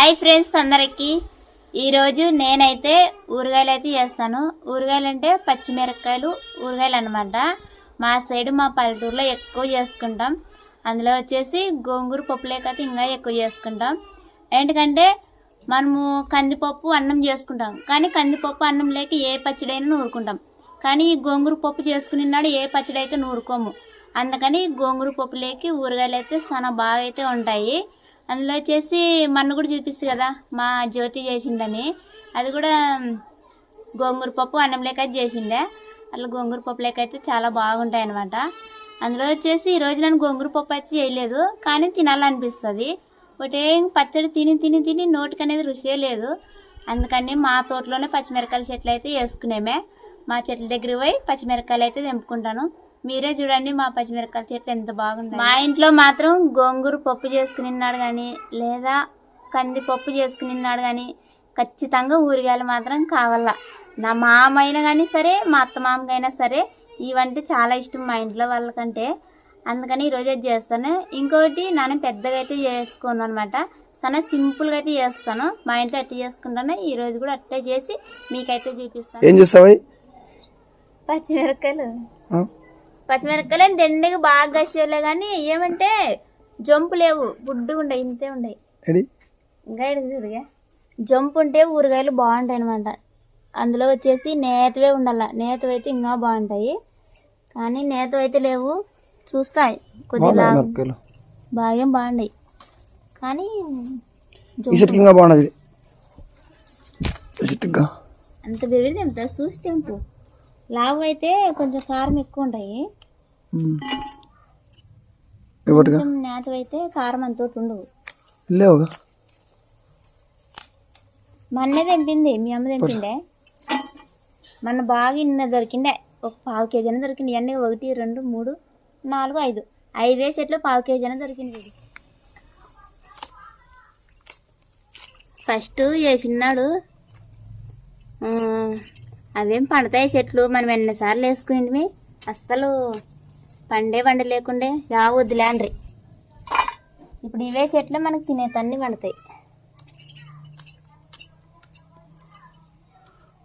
Hi friends అందరికీ. ఈరోజు నేనైతే ఊరగాయలు అయితే చేస్తాను. ఊరగాయలు అంటే పచ్చిమిరపకాయలు ఊరగాయలు అనమాట మా సైడ్ మా పల్లెటూరులో ఎక్కువ చేసుకుంటాం. అందులో వచ్చేసి గోంగూర పప్పు అయితే ఇంకా ఎక్కువ చేసుకుంటాం. ఎందుకంటే మనము కందిపప్పు అన్నం చేసుకుంటాం. కానీ కందిపప్పు అన్నం లేక ఏ పచ్చడైనా నూరుకుంటాం. కానీ ఈ గోంగూర పప్పు చేసుకుని నాడు ఏ పచ్చడి అయితే నూరుకోము. అందుకని గోంగూర పప్పు లేకి ఊరగాయలు అయితే చాలా బాగా అయితే ఉంటాయి. అందులో వచ్చేసి మన్ను కూడా చూపిస్తుంది కదా మా జ్యోతి చేసిందని. అది కూడా గోంగూర పప్పు అన్నం లేక అయితే అట్లా గోంగూర పప్పు లేక అయితే చాలా బాగుంటాయి అనమాట అందులో వచ్చేసి ఈరోజు నేను గోంగూర పప్పు అయితే చేయలేదు కానీ తినాలనిపిస్తుంది. ఒకటే పచ్చడి తిని తిని తిని నోటికి అనేది రుచే లేదు. అందుకని మా తోటలోనే పచ్చిమిరకాయల చెట్లు అయితే వేసుకునేమే. మా చెట్ల దగ్గర పోయి పచ్చిమిరకాయలు అయితే తెంపుకుంటాను. మీరే చూడండి మా పచ్చిమిరకాయల చెట్లు ఎంత బాగుంది మా ఇంట్లో మాత్రం గోంగూర పప్పు చేసుకునిన్నాడు కానీ లేదా కందిపప్పు చేసుకునిన్నాడు కానీ ఖచ్చితంగా ఊరగాయలు మాత్రం కావాలా నా మామైనా కానీ సరే మా అత్త మామకైనా సరే ఇవంటే చాలా ఇష్టం మా ఇంట్లో వాళ్ళకంటే. అందుకని ఈరోజు అది చేస్తాను. ఇంకోటి నేను పెద్దగా అయితే చేసుకోను అనమాట చాలా సింపుల్గా అయితే చేస్తాను. మా ఇంట్లో అట్టే చేసుకుంటాను. ఈరోజు కూడా అట్టే చేసి మీకైతే చూపిస్తాను. ఏం చేస్తావు పచ్చిమిరపకాయలు. పచ్చిమిరపకాయలు దండిగా బాగా గసేలే కానీ ఏమంటే జంపు లేవు బుడ్డుగా ఉండయి. ఇంతే ఉండయి ఇంకా చూడుగా. జంపు ఉంటే ఊరగాయలు బాగుంటాయి అనమాట అందులో వచ్చేసి నేతవే ఉండాల. నేతవి అయితే ఇంకా బాగుంటాయి. కానీ నేతవి అయితే లేవు. చూస్తాయి. కొద్దిగా బాగా బాగున్నాయి కానీ చెట్టుగా అంత బెరిగి ఎంత? చూసి తెంపు. లావు అయితే కొంచెం కారం ఎక్కువ ఉంటాయి. అయితే కారం అంత ఉండవు. లేవుగా మొన్నే తెంపింది మీ అమ్మ తెంపిండే. మొన్న బాగా ఇన్న దొరికిండే ఒక పావు కేజీ అయినా దొరికింది ఇవన్నీ ఒకటి రెండు మూడు నాలుగు ఐదు. ఐదే సెట్లు పావు కేజీ అయినా దొరికింది ఫస్ట్ వేసినాడు అవేం పండుతాయి చెట్లు మనం ఎన్నిసార్లు వేసుకుని అస్సలు పండే పండ లేకుండే యా వద్దులేండ్రి ఇప్పుడు ఇవే చెట్లు మనకు తినేతన్ని పండుతాయి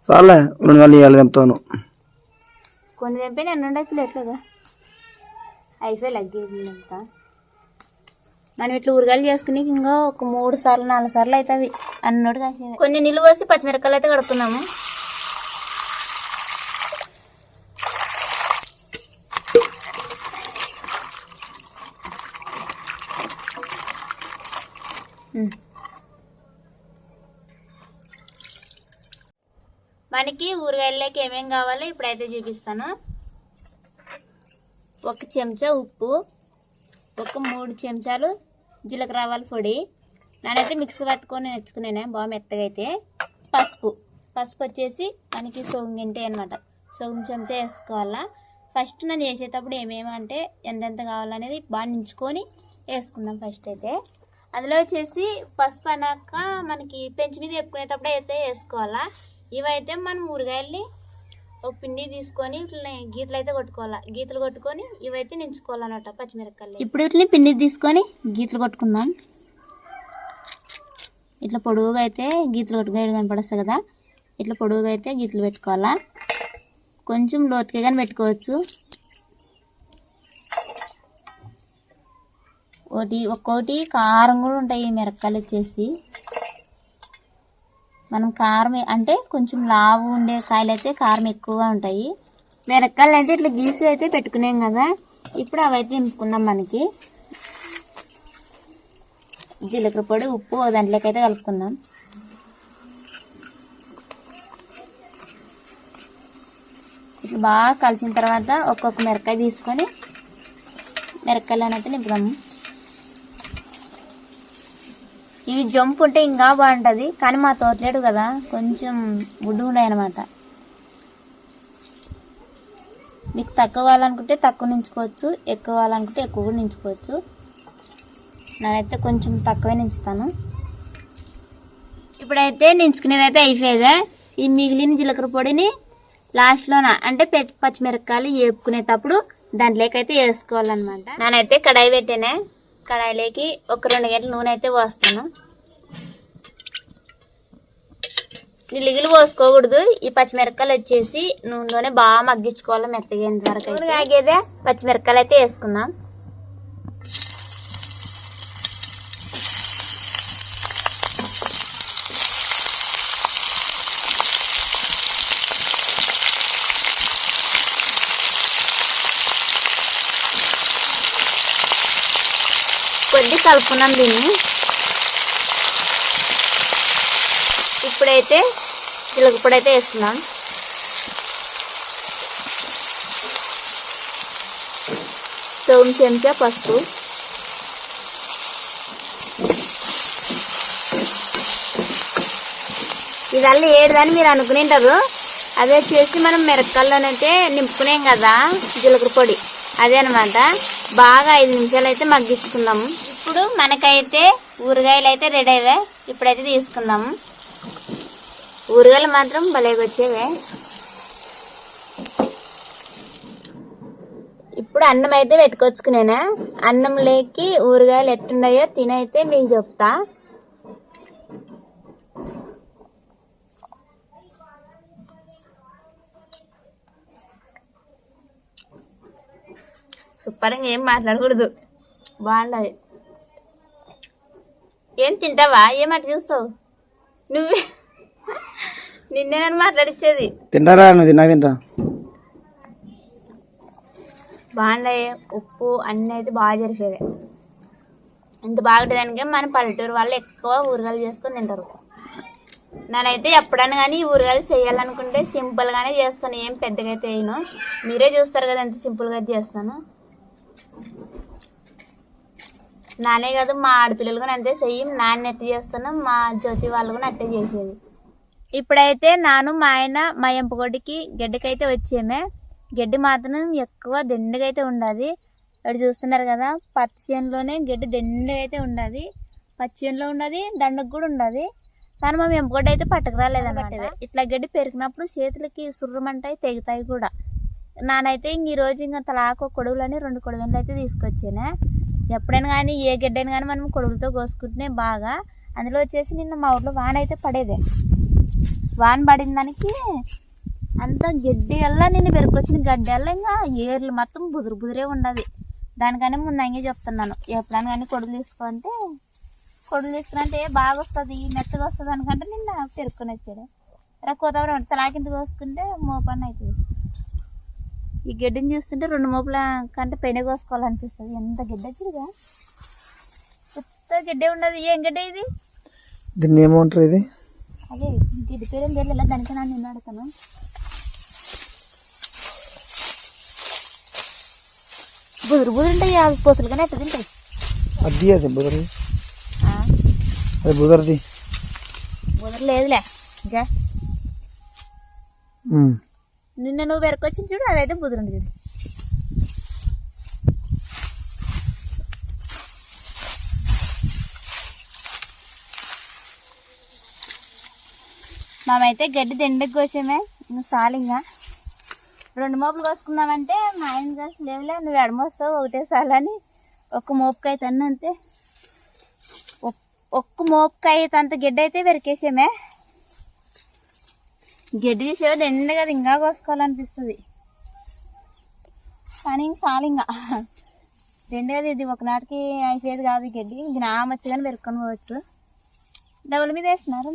చాలే రెండు నెలలు ఇవ్వాలి తెంపుతాను కొన్ని తెంపి నన్ను ఉండే ప్లేట్లుగా అయిపోయి లగ్గేసిందంత మనం ఇట్లా ఊరగాయలు చేసుకుని ఇంకా ఒక మూడు సార్లు నాలుగు సార్లు అవుతాయి అన్నోడు కాసేవి. కొన్ని నిలువ పోసి పచ్చిమిరపకాయలు అయితే కడుక్కున్నాము మనకి ఊరగాయలకి ఏమేమి కావాలో ఇప్పుడైతే చూపిస్తాను. ఒక చెంచా ఉప్పు ఒక మూడు చెంచాలు జీలకర్ర ఆవాల పొడి. నేనైతే మిక్సీ పట్టుకొని నేర్చుకున్నాను బాగా మెత్తగా అయితే. పసుపు పసుపు వచ్చేసి మనకి సోగు అనమాట సొంగు చెంచా వేసుకోవాలా. ఫస్ట్ నేను చేసేటప్పుడు ఏమేమంటే ఎంతెంత కావాలనేది బాగా నించుకొని వేసుకుందాం ఫస్ట్ అయితే. అందులో వచ్చేసి పసుపు అన్నాక మనకి పెంచి మీద ఎప్పుకునేటప్పుడు అయితే వేసుకోవాలా. ఇవైతే మనం ఊరగాయల్ని ఒక పిండి తీసుకొని ఇట్లా గీతలు అయితే కొట్టుకోవాలా. గీతలు కొట్టుకొని ఇవైతే నించుకోవాలన్నమాట పచ్చిమిరపకాయలు. ఇప్పుడు వీటిని పిండి తీసుకొని గీతలు కొట్టుకుందాం. ఇట్లా పొడవుగా అయితే గీతలు కొట్టుగా కనపడస్తాయి కదా. ఇట్లా పొడవుగా అయితే గీతలు పెట్టుకోవాలా. కొంచెం లోతుగా కానీ పెట్టుకోవచ్చు. ఒకటి ఒక్కోటి కారం కూడా ఉంటాయి ఈ మిరపకాయలు వచ్చేసి. మనం కారం అంటే కొంచెం లావు ఉండే కాయలు అయితే కారం ఎక్కువగా ఉంటాయి. మిరక్కాయలు అయితే ఇట్లా గీసి అయితే పెట్టుకునేం కదా? ఇప్పుడు అవైతే నింపుకుందాం మనకి. జీలకర్ర పొడి ఉప్పు ఓ దాంట్లోకి అయితే కలుపుకుందాం. ఇట్లా బాగా కలిసిన తర్వాత ఒక్కొక్క మిరపకాయ తీసుకొని మిరపకాయలను అయితే నింపుదాము ఇవి జంపు ఉంటే ఇంకా బాగుంటుంది. కానీ మా తోటలేడు కదా కొంచెం గుడ్డు ఉన్నాయి అనమాట మీకు తక్కువ కావాలనుకుంటే తక్కువ నించుకోవచ్చు ఎక్కువ కావాలనుకుంటే ఎక్కువ కూడా నించుకోవచ్చు. నేనైతే కొంచెం తక్కువే నించుతాను. ఇప్పుడైతే నించుకునేది అయితే ఈ మిగిలిన జీలకర్ర పొడిని లాస్ట్లోన అంటే పచ్చిమిరపకాయలు వేపుకునేటప్పుడు దాంట్లోకి అయితే వేసుకోవాలన్నమాట. నేనైతే కడాయి పెట్టానే. కడాయిలోకి ఒక రెండు గంటల నూనె అయితే పోస్తాను. నిలిగిలు పోసుకోకూడదు. ఈ పచ్చిమిరపకాయలు వచ్చేసి నూనెలోనే బాగా మగ్గించుకోవాలి మెత్తగేంత వరకు ఆగేదే? కాగేదే పచ్చిమిరపకాయలు అయితే వేసుకుందాం. కొద్ది కలుపుకున్నాం దీన్ని. ఇప్పుడైతే జీలకపొడి అయితే వేస్తున్నాం స్టవ్ చెంచా పసుపు. ఇదల్లా ఏడుదని మీరు అనుకునేంటారు అదే వచ్చేసి మనం మిరపకాయలోనైతే నింపుకునేం కదా జీలకర్ర పొడి. అదే అనమాట బాగా ఐదు నిమిషాలు అయితే మగ్గించుకుందాము. ఇప్పుడు మనకైతే ఊరగాయలు అయితే రెడీ అయ్యాయి ఇప్పుడైతే తీసుకుందాము ఊరగాయలు మాత్రం భలేగా వచ్చేవే. ఇప్పుడు అన్నం అయితే పెట్టుకొచ్చుకునేనా? అన్నం లేకి ఊరగాయలు ఎట్టున్నాయో తినైతే మీకు చెప్తా. సూపర్గా ఏం మాట్లాడకూడదు. బాగుండదు ఏం తింటావా? ఏమాట చూస్తావు? నువ్వే. నిన్నే నన్ను మాట్లాడిచ్చేది. తింటారా? నువ్వు తిన్నా తింటా. బాగున్నాయి ఉప్పు అన్నీ అయితే బాగా జరిసేది ఇంత బాగుంటుందానికే మన పల్లెటూరు వాళ్ళు ఎక్కువ ఊరగాయలు చేసుకొని తింటారు. నేనైతే ఎప్పుడైనా కానీ ఈ ఊరగాయలు చేయాలనుకుంటే సింపుల్గానే చేస్తాను. ఏం పెద్దగా అయితే వేయను. మీరే చూస్తారు కదా ఎంత సింపుల్గా చేస్తాను. నానే కాదు మా ఆడపిల్లలు కూడా అంతే చెయ్యి నాన్న ఎట్టి చేస్తాను మా జ్యోతి వాళ్ళు కూడా అట్టే చేసేది. ఇప్పుడైతే నాను మా ఆయన మా ఎంపగొడ్డికి గడ్డకైతే వచ్చేమే. గడ్డి మాత్రం ఎక్కువ దండిగా అయితే ఉండాలి ఇక్కడ చూస్తున్నారు కదా పత్తి చేనులోనే గడ్డి దండిగా అయితే ఉండాలి పచ్చి చేనులో ఉన్నది దండకు కూడా ఉన్నది కానీ మా ఎంపగొడ్డ అయితే పట్టుకురాలేదన్నమాట ఇట్లా గడ్డి పెరిగినప్పుడు చేతులకి సుర్రమంటాయి తెగుతాయి కూడా. నానైతే ఇంక ఈ రోజు ఇంకా తలాకు కొడుగులని రెండు కొడుగులు అయితే తీసుకొచ్చానే. ఎప్పుడైనా కానీ ఏ గడ్డైనా కానీ మనం కొడుకులతో కోసుకుంటేనే బాగా. అందులో వచ్చేసి నిన్న మా ఊర్లో వాన అయితే పడేదే. వాన పడిన దానికి అంత గడ్డి వల్ల నేను పెరుకొచ్చిన గడ్డి వల్ల ఇంకా ఏర్లు మొత్తం బుదురు బుదిరే ఉండదు. దానికని ముందంగే చెప్తున్నాను. ఎప్పుడైనా కానీ కొడుకు తీసుకుంటే కొడుకు తీసుకురంటే బాగా వస్తుంది మెత్తగా వస్తుంది అనుకుంటే నిన్న పెరుక్కొని వచ్చాడు. రా కోతవరం తలాకింత కోసుకుంటే మోపన్న అవుతుంది ఈ గడ్డిని చూస్తుంటే రెండు మోపుల కంటే పెండ కోసుకోవాలనిపిస్తుంది. ఎంత గడ్డి వచ్చిందిగా కొత్త గడ్డే ఉండదు ఏం గడ్డ ఇది? దీన్ని ఏమంటారు ఇది? అదే గడ్డి పేరు ఏం తెలియదు దానికి నన్ను నిన్ను అడుగుతాను. బుదురు బుదురు ఉంటాయి అవి పొసులు కానీ ఎట్ట తింటాయి? అది అది బుదరది. ఆ, అది బుదరది. బుదురు లేదులే. ఇంకా. నిన్న నువ్వు పెరకొచ్చింది చూడు అదైతే బుదురుండి చూడు. మేమైతే గడ్డి దిండకు కోసమే సాలింగా రెండు మోపులు కోసుకుందామంటే మా ఆయన కాసి లేవులే నువ్వు ఎడమొస్తావు ఒకటే సాలని ఒక్క మోపుకాయ తన్నంతే ఒక్క మోపుకాయ అంత గడ్డి అయితే పెరికేసామే గడ్డి చేసేవా ఎండ కదా ఇంకా కోసుకోవాలనిపిస్తుంది. కానీ ఇంక చాలు ఇంకా. రెండు కదా ఇది ఒకనాటికి అయిపోయేది కాదు గడ్డి. ఇది నా మచ్చిగానే పెరుక్కొని పోవచ్చు. డబుల్ మీద వేస్తున్నారు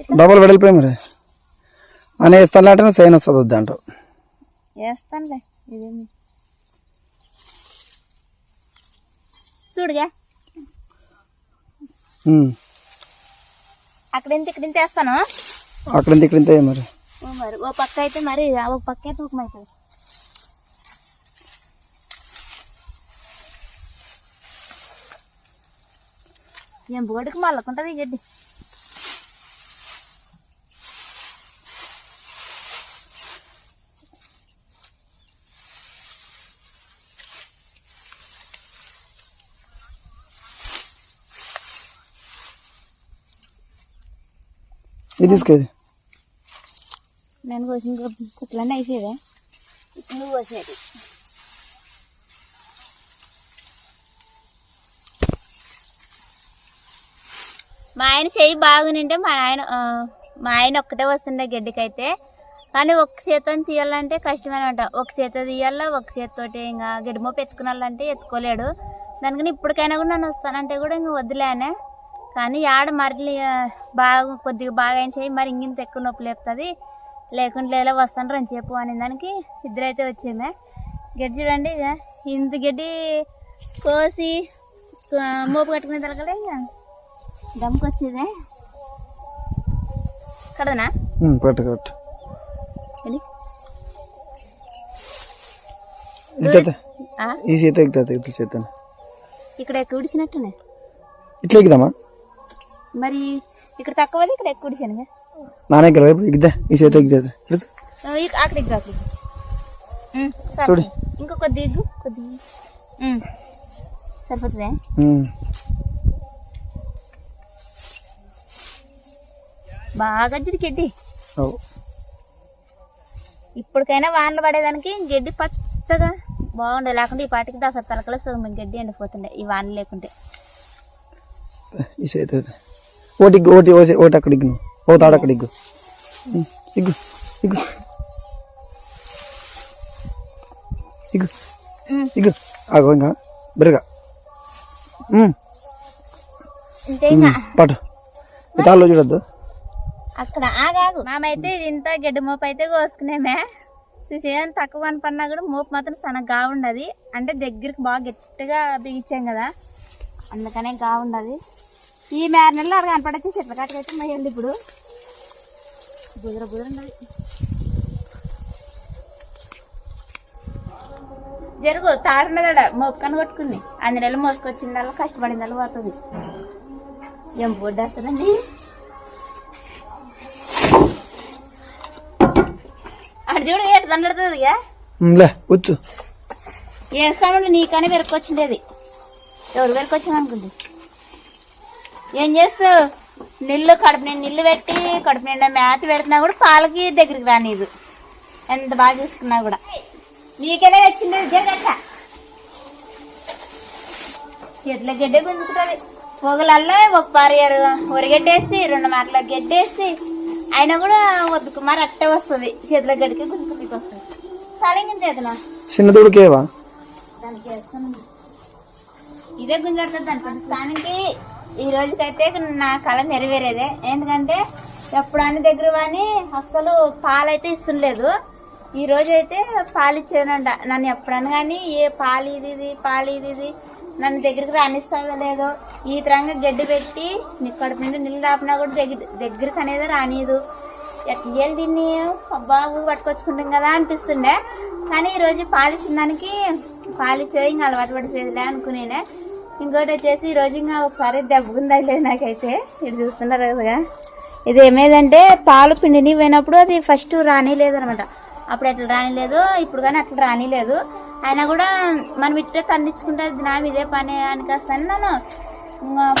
ఇట్లా డబ్బులు వెడలిపోయి మరి. అని వేస్తానంటే సైన్ వస్తుంది వద్దు అంటావు. వేస్తానులే ఇదేమి? చూడుగా. ఉమ్. అక్కడ ఇంత ఇక్కడ ఇంత వేస్తాను. అక్కడ ఇంత ఇక్కడ ఇంత ఏ మరి. మరి ఓ పక్క అయితే మరి ఓ పక్క అయితే తూకం అవుతుంది ఏం బోడికి మళ్ళకుంటుంది ఈ గడ్డి ఇది తీసుకేది నేను కోసిన కుట్లన్నీ అయిపోయేదే? నువ్వు కోసేది మా ఆయన చెయ్యి బాగునింటే మా ఆయన మా ఆయన ఒక్కటే వస్తుండే గడ్డికైతే. కానీ ఒక చేతితో తీయాలంటే కష్టమైన అంట ఒక చేత తీయాలా ఒక చేతితోటి ఇంకా గడ్డి మోపు ఎత్తుకునాలంటే ఎత్తుకోలేడు. దానికని ఇప్పటికైనా కూడా నన్ను వస్తానంటే కూడా ఇంకా వదిలేనే కానీ ఆడ మరి బాగా కొద్దిగా బాగా అయిన చేయి మరి ఇంగింత ఎక్కువ నొప్పి లేపుతుంది. లేకుంటే లేలా వస్తాను రండి చెప్పు అని దానికి ఇద్దరైతే వచ్చేమే. గడ్డి చూడండి ఇక ఇంత గడ్డి కోసి మోపు కట్టుకునే తలకలే ఇక దమ్కి వచ్చేదే కడదనా? ఉమ్, పెట్టు కరెక్ట్ వెళ్ళి. ఎక్కుతా ఆ, ఈ చేత ఇట్లా ఇక్కడ ఎక్కువ ఉడిచినట్టునే ఇట్లా ఎక్కుదామా? మరి ఇక్కడ తక్కువది ఇక్కడ ఎక్కువ ఉడిచాను ఎక్కువ అక్కడ ఉమ్, సరే. చూడు. ఇంకా కొద్ది ఎగ్గు. కొద్ది ఉమ్, సరిపోతుందే? ఉమ్. బాగా జిడికెడ్డి అవు. ఇప్పటికైనా వానలు పడేదానికి గడ్డి పచ్చగా బాగుండే. లేకుంటే ఈ పాటికి దసరా తలకలో సగం గడ్డి ఎండిపోతుండే ఈ వానలు లేకుంటే. ఓటి ఓటి ఓసి ఓటి అక్కడ. ఓ తాడు అక్కడ ఇగ్గు. ఇగ్గు ఇగ్గు. ఇగ్గు. ఇగ్గు. ఆగో ఇంకా బెరగా. పట్టు. తాళ్ళు చూడద్దు. అక్కడ ఆగాగు మామైతే ఇది ఇంత గడ్డి మోపు అయితే కోసుకునేమే. చూసి ఏదైనా తక్కువ కనపడినా కూడా మోపు మాత్రం సన్నగా ఉండదు అంటే దగ్గరికి బాగా గట్టిగా బిగించాం కదా. అందుకనే గా ఉండదు ఈ మేర నెలలో అక్కడ కనపడచ్చు చెట్ల కాటకైతే మొయ్యాలి ఇప్పుడు. బుదర బుదర ఉండదు జరుగు తాడున్నదాడ మోపు కను కొట్టుకుని. అన్ని నెలలు మోసుకొచ్చిందల్లా కష్టపడిందల్లా పోతుంది ఏం బొడ్డేస్తుందండి అటు చూడు ఏటు దండడుతుందిగా? వచ్చు వేస్తామంటే నీకనే వెరకొచ్చిండేది ఎవరు వెరకొచ్చాను అనుకుంది? ఏం చేస్తావు? నీళ్ళు కడుపు నిండా నీళ్ళు పెట్టి కడుపు నిండా మేత పెడుతున్నా కూడా పాలకి దగ్గరికి రానిదు. ఎంత బాగా చూసుకున్నా కూడా. నీకనే వచ్చింది జరగట్ట చేతిలో గడ్డే గుంజుకుంటుంది. పొగలల్లో ఒక పారేరు ఒరిగడ్డేసి రెండు మాటల గడ్డేసి అయినా కూడా వద్దుకు మరి అట్టే వస్తుంది. చేతిలో గడ్డికి గుంజుకుందికి వస్తుంది. సరే చేతనా చిన్న దూడుకేవా? దానికి ఇదే గుంజడుతుంది దాని ప్రస్తుతానికి ఈ రోజుకైతే నా కళ నెరవేరేదే. ఎందుకంటే ఎప్పుడు అన్ని దగ్గర కానీ అస్సలు పాలైతే ఇస్తుండలేదు. ఈ రోజు అయితే పాలు ఇచ్చానంట నన్ను ఎప్పుడన్నా కానీ ఏ పాలు ఇది ఇది పాలు ఇది ఇది నన్ను దగ్గరికి రానిస్తావో లేదో ఈ తరంగా గడ్డి పెట్టి నీ కడుపు నుండి నీళ్ళు రాపినా కూడా దగ్గర దగ్గరికి అనేది రానియదు ఎట్లా దీన్ని బాబు పట్టుకొచ్చుకుంటాం కదా అనిపిస్తుండే. కానీ ఈరోజు పాలిచ్చిన దానికి పాలిచ్చేది ఇంకా అలవాటు పడిపోయేదిలే అనుకునేనే. ఇంకోటి వచ్చేసి ఈరోజు ఇంకా ఒకసారి దెబ్బకుందా లేదు నాకైతే. ఇది చూస్తున్నారు కదా. ఇది ఏమేదంటే పాలు పిండిని పోయినప్పుడు అది ఫస్ట్ రానిలేదు అనమాట అప్పుడు ఎట్లా రానిలేదు ఇప్పుడు కానీ అట్లా రానిలేదు. అయినా కూడా మనం ఇట్టే తండించుకుంటే అది నా ఇదే పని అని కాస్తాను నన్ను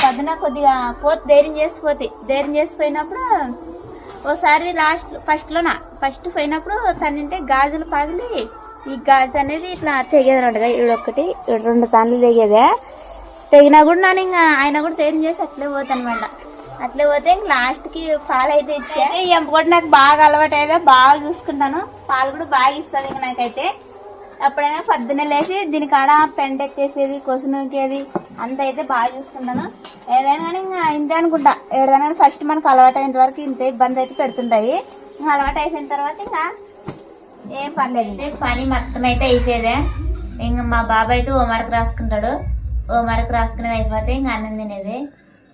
పొద్దున కొద్దిగా పోతే ధైర్యం చేసిపోతే ధైర్యం చేసిపోయినప్పుడు ఒకసారి లాస్ట్ ఫస్ట్లోన ఫస్ట్ పోయినప్పుడు తన్నింటే గాజులు పగిలి ఈ గాజు అనేది ఇట్లా తెగేది అనమాట ఒకటి ఈడ రెండు తాన్లు తెగేదే. తెగినా కూడా నన్ను ఇంకా ఆయన కూడా ధైర్యం చేసి అట్లే పోతానమాట. అట్లే పోతే ఇంక లాస్ట్కి పాలు అయితే ఇచ్చా. ఈ ఎంపు కూడా నాకు బాగా అలవాటు అయితే బాగా చూసుకుంటాను. పాలు కూడా బాగా ఇస్తాను ఇంక నాకైతే. ఎప్పుడైనా పొద్దున్నే లేచి దీని కాడ పెండ ఎత్తేసేది కొసు నూకేది అంత అయితే బాగా చూసుకుంటాను. ఏదైనా కానీ ఇంకా ఇంతే అనుకుంటా. ఏదైనా కానీ ఫస్ట్ మనకు అలవాటు అయినంత వరకు ఇంత ఇబ్బంది అయితే పెడుతుంటాయి. ఇంకా అలవాటు అయిపోయిన తర్వాత ఇంకా ఏం పర్లేదు. పని మొత్తం అయితే అయిపోయేదే. ఇంకా మా బాబాయ్ అయితే హోంవర్క్ రాసుకుంటాడు. హోంవర్క్ రాసుకునేది అయిపోతే ఇంకా అన్నం తినేది.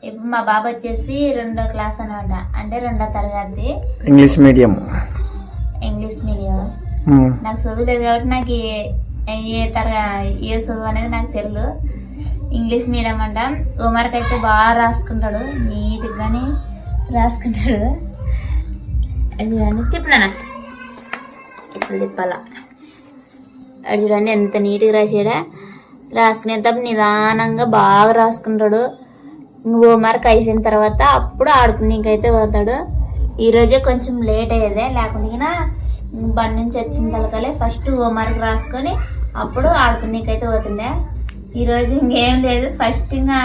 ఇప్పుడు మా బాబు వచ్చేసి రెండో క్లాస్ అనమాట అంటే రెండో తరగతి. English medium. English medium. నాకు చదువు లేదు కాబట్టి నాకు ఏ- ఏ తరగ ఏ చదువు అనేది నాకు తెలియదు ఇంగ్లీష్ మీడియం అంట. హోంవర్క్ అయితే బాగా రాసుకుంటాడు. నీట్గా కానీ రాసుకుంటాడు. అది తిప్పునా ఇట్లా తిప్పాల? అది చూడండి ఎంత నీట్గా రాసాడా? రాసుకునేటప్పుడు నిదానంగా బాగా రాసుకుంటాడు. హోంవర్క్ అయిపోయిన తర్వాత అప్పుడు ఆడుకునేకైతే పోతాడు. ఈరోజే కొంచెం లేట్ అయ్యేదే. లేకుండా బండి నుంచి వచ్చిన తలకలే ఫస్ట్ హోంవర్క్ రాసుకొని అప్పుడు ఆడుకునేకైతే పోతుండే ఈరోజు ఇంకేం లేదు. ఫస్ట్ ఇంకా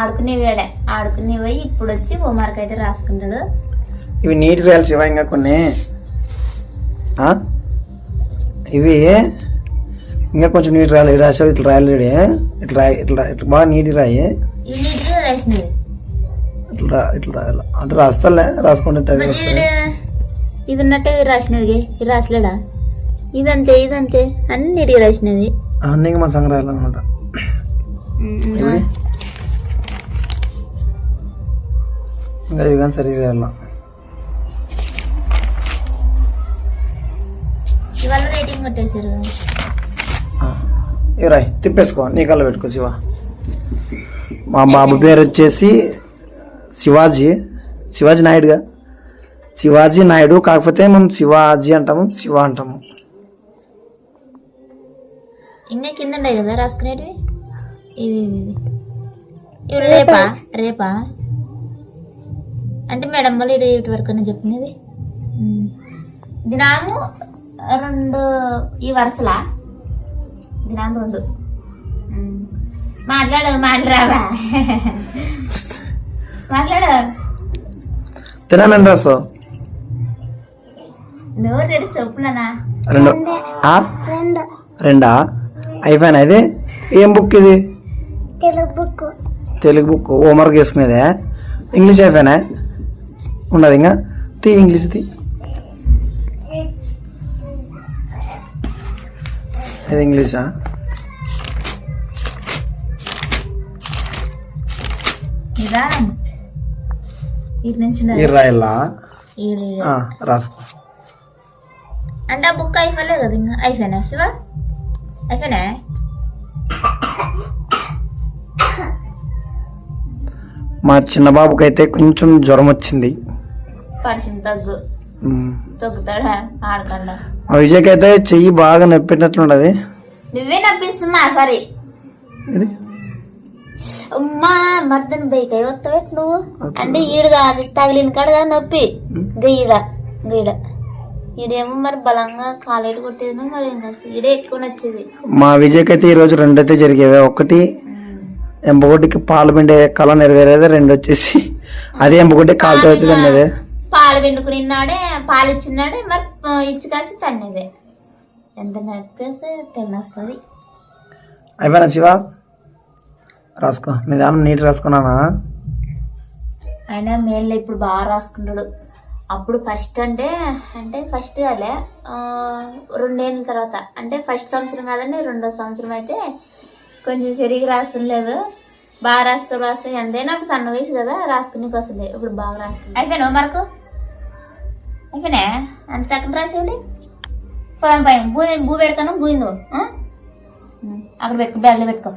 ఆడుకునే వేడే. ఆడుకునే పోయి ఇప్పుడు వచ్చి హోంవర్క్ అయితే రాసుకుంటాడు. ఇవి నీట్ రాయాలి శివ ఇంకా కొన్ని? ఇవి ఇంకా కొంచెం నీట్ ఇటు రాసావు ఇట్లా రాయాలి ఈడ. ఇట్లా రాయి ఇట్లా ఇట్లా బాగా నీట్ రాయి. నీట్గా ఇట్లా ఇట్లా రాయాలి. అంటే రాస్తాలే రాసుకుంటే ఇది ఉన్నట్టే రాసినది రాసలేడా? ఇదంతే ఇదంతే అన్నిటిగా రాసినది అన్నీ మా సంగ రాయాలన్నమాట. ఇంకా ఇవి కానీ సరిగ్గా రాయాల. ఇవాళ రేటింగ్ కొట్టేశారు. ఇరాయ్ తిప్పేసుకో నీ కళ్ళు పెట్టుకో శివ. మా బాబు పేరు వచ్చేసి శివాజీ. శివాజీ నాయుడుగా. శివాజీ నాయుడు కాకపోతే మనం శివాజీ అంటాము శివ అంటాము. ఇంకా కింద ఉన్నాయి కదా రాసుకునేటివి? ఇవి రేపా? రేపా? అంటే మేడం వాళ్ళు ఇటు ఇటు వరకు అని చెప్పినది దినాము రెండు ఈ వరుసలా? రెండు ఉమ్. మాట్లాడు మాట్లాడవా మాట్లాడు. నోరు తెరిచి చెప్పులనా? రెండు. ఆ? రెండా. అయిపోయినా ఇది? ఏం బుక్ ఇది? తెలుగు బుక్ హోంవర్క్ చేసుకునేదే? ఇంగ్లీష్ అయిపోయినా? ఉండదు ఇంకా. తీ ఇంగ్లీష్ తీ. ఇది ఇంగ్లీషా? నిదానం. ఇటు నుంచి ఈ ఉన్నది. రాయల్లా ఈడు, ఈడు. ఆ, రాసుకో. అంటే ఆ బుక్ అయిపోలేదు కదా ఇంకా? అయిపోయినా శివ? అయిపోయినా మా చిన్న బాబుకి అయితే కొంచెం జ్వరం వచ్చింది. పడిచింది తగ్గు తగ్గుతాడా ఆడకుండా. విజయ్కి అయితే చెయ్యి బాగా నొప్పినట్లుండదు నువ్వే నప్పిస్తుమ్మా సారీ. అమ్మా మర్దన్ బైక్ అయి వస్తావు నువ్వు? అంటే ఈడు కాదు తగిలిన కాడ నొప్పి. గీడ గీడ. ఈడేమో మరి బలంగా కాలేడు కొట్టేది మరి ఈడే ఎక్కువ నచ్చేది. మా విజయ్కి అయితే ఈరోజు రెండు అయితే జరిగేవి. ఒకటి ఎంపగొడ్డికి పాలు పిండే కళ నెరవేరేది రెండు వచ్చేసి అదే ఎంపగొడ్డి కాలుతో అయితే తిన్నది పాలు పిండుకుని నాడే పాలు ఇచ్చినాడే మరి ఇచ్చి కాసి తన్నేదే. ఎంత నొప్పేస్తే తిన్నస్తుంది. అయిపోయినా శివ? రాసుకో. నిదానం నీట్ రాసుకున్నానా? అయినా మేళ్ళు ఇప్పుడు బాగా రాసుకుంటాడు. అప్పుడు ఫస్ట్ అంటే అంటే ఫస్ట్ కాలే ఆ, రెండేళ్ళ తర్వాత. అంటే ఫస్ట్ సంవత్సరం కాదండి రెండో సంవత్సరం అయితే కొంచెం సరిగ్గా రాసుకులేదు బాగా రాసుకొని రాసుకొని ఎంతైనా అప్పుడు సన్న వయసు కదా రాసుకునేకి వస్తుంది ఇప్పుడు బాగా రాసుకుని అయిపోయినా మరకు? ఇంకనే అంత తక్కువ రాసేవాడి పోదాం పై భూ భూ పెడతాను భూయిందో అక్కడ పెట్టుకో బ్యాగ్లో పెట్టుకో.